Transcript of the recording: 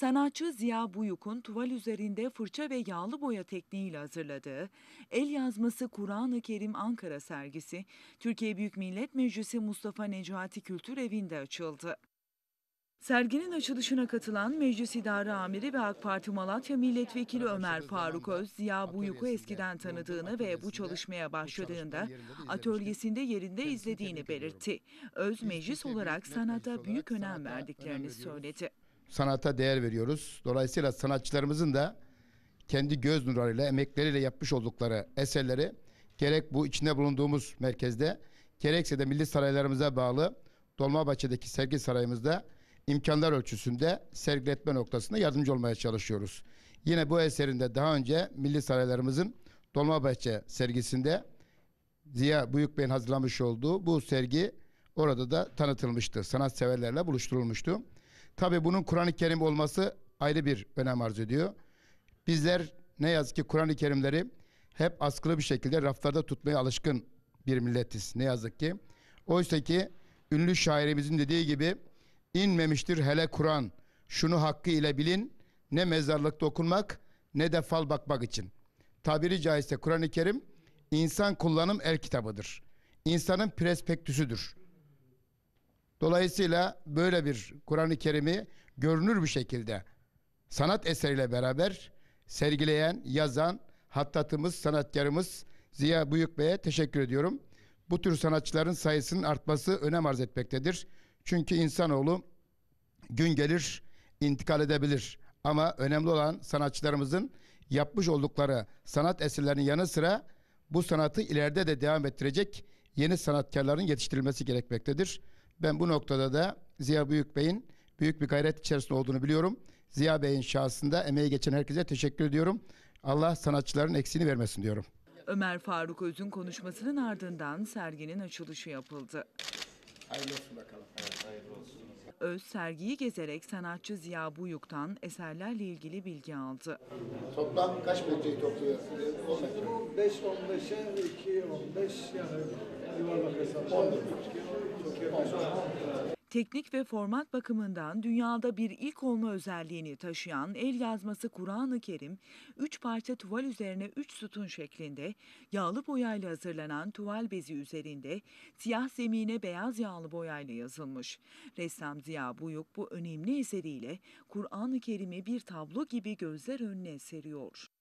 Sanatçı Ziya Buyuk'un tuval üzerinde fırça ve yağlı boya tekniğiyle hazırladığı el yazması Kur'an-ı Kerim Ankara sergisi Türkiye Büyük Millet Meclisi Mustafa Necati Kültür Evi'nde açıldı. Serginin açılışına katılan Meclis İdare Amiri ve AK Parti Malatya Milletvekili Ömer Faruk Öz, Ziya Buyuk'u eskiden tanıdığını ve bu çalışmaya başladığında atölyesinde yerinde izlediğini belirtti. Öz, meclis olarak sanata büyük önem verdiklerini söyledi. Sanata değer veriyoruz. Dolayısıyla sanatçılarımızın da kendi göz nurlarıyla, emekleriyle yapmış oldukları eserleri gerek bu içinde bulunduğumuz merkezde gerekse de milli saraylarımıza bağlı Dolmabahçe'deki sergi sarayımızda imkanlar ölçüsünde sergiletme noktasında yardımcı olmaya çalışıyoruz. Yine bu eserinde daha önce milli saraylarımızın Dolmabahçe sergisinde Ziya Büyükbey'in hazırlamış olduğu bu sergi orada da tanıtılmıştı. Sanatseverlerle buluşturulmuştu. Tabii bunun Kur'an-ı Kerim olması ayrı bir önem arz ediyor. Bizler ne yazık ki Kur'an-ı Kerimleri hep askılı bir şekilde raflarda tutmaya alışkın bir milletiz. Ne yazık ki. Oysa ki ünlü şairimizin dediği gibi inmemiştir hele Kur'an. Şunu hakkı ile bilin ne mezarlıkta okunmak ne de fal bakmak için. Tabiri caizse Kur'an-ı Kerim insan kullanım el kitabıdır. İnsanın prespektüsüdür. Dolayısıyla böyle bir Kur'an-ı Kerim'i görünür bir şekilde sanat eseriyle beraber sergileyen, yazan hattatımız, sanatkarımız Ziya Büyükbey'e teşekkür ediyorum. Bu tür sanatçıların sayısının artması önem arz etmektedir. Çünkü insanoğlu gün gelir intikal edebilir. Ama önemli olan sanatçılarımızın yapmış oldukları sanat eserlerinin yanı sıra bu sanatı ileride de devam ettirecek yeni sanatkarların yetiştirilmesi gerekmektedir. Ben bu noktada da Ziya Büyükbey'in büyük bir gayret içerisinde olduğunu biliyorum. Ziya Bey'in şahsında emeği geçen herkese teşekkür ediyorum. Allah sanatçıların eksiğini vermesin diyorum. Ömer Faruk Öz'ün konuşmasının ardından serginin açılışı yapıldı. Hayırlı olsun bakalım. Öz sergiyi gezerek sanatçı Ziya Buyuk'tan eserlerle ilgili bilgi aldı. Toplam kaç metreyi topluyor? 10 metre. Bu 5 15'e 2 15 yani yuvarlak hesap. 10 Teknik ve format bakımından dünyada bir ilk olma özelliğini taşıyan el yazması Kur'an-ı Kerim, üç parça tuval üzerine üç sütun şeklinde yağlı boyayla hazırlanan tuval bezi üzerinde siyah zemine beyaz yağlı boyayla yazılmış. Ressam Ziya Buyuk bu önemli eseriyle Kur'an-ı Kerim'i bir tablo gibi gözler önüne seriyor.